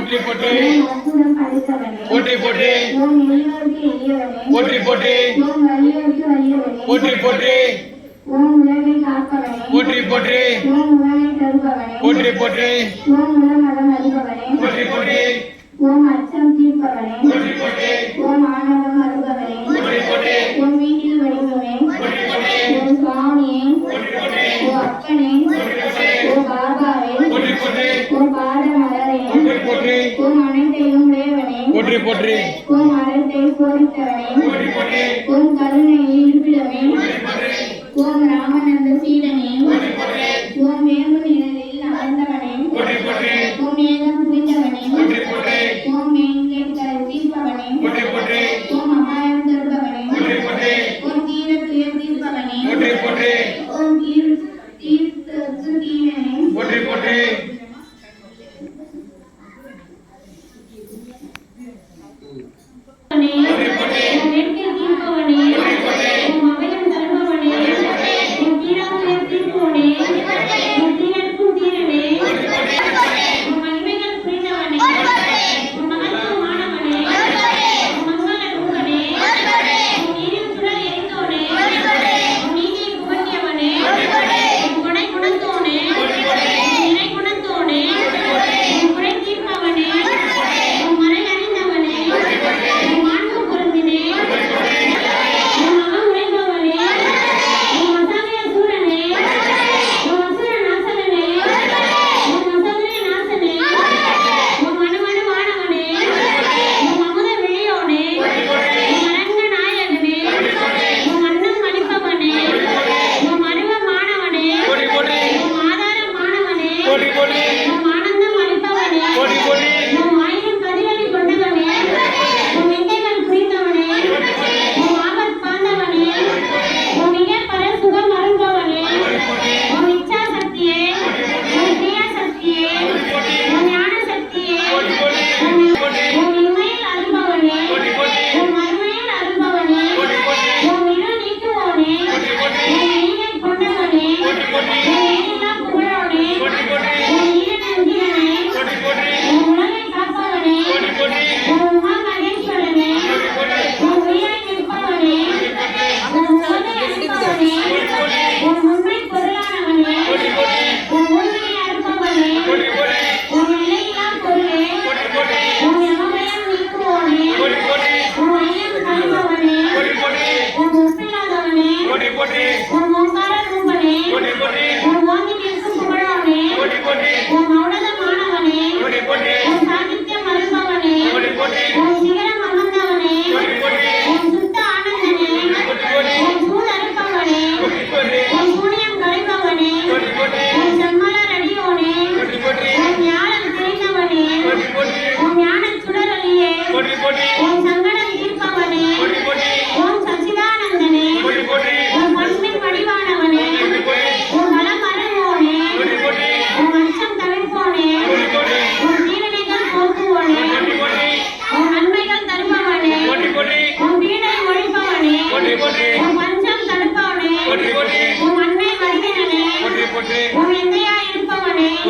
போற்றி போற்றி போற்றி போற்றி போற்றி போற்றி போற்றி போற்றி போற்றி போற்றி போற்றி போற்றி போற்றி போற்றி ஓம் அச்சம் தீர்ப்பவனே ஓம் ஆனந்தம் அருபவனே ஓம் வீட்டில் வடிவமே ஓம் சுவாமியே ஓ அப்பனே ஓ பாபாவே ஓ பாடம் போற்றி போற்றி உன் அறத்தை பொறுத்தவன் உன் கருணையை இருப்பிடவன் உன் ராமநந்த சீடனே உன் வேம்பு நிழலில் அமர்ந்தவனே உன் மேகம் புரிந்தவனே உன் மேங்கே தீர்ப்பவனே உன் அபாயம் தருபவனே உன் தீர துயர் தீர்ப்பவனே உன் தீர் தீர்த்து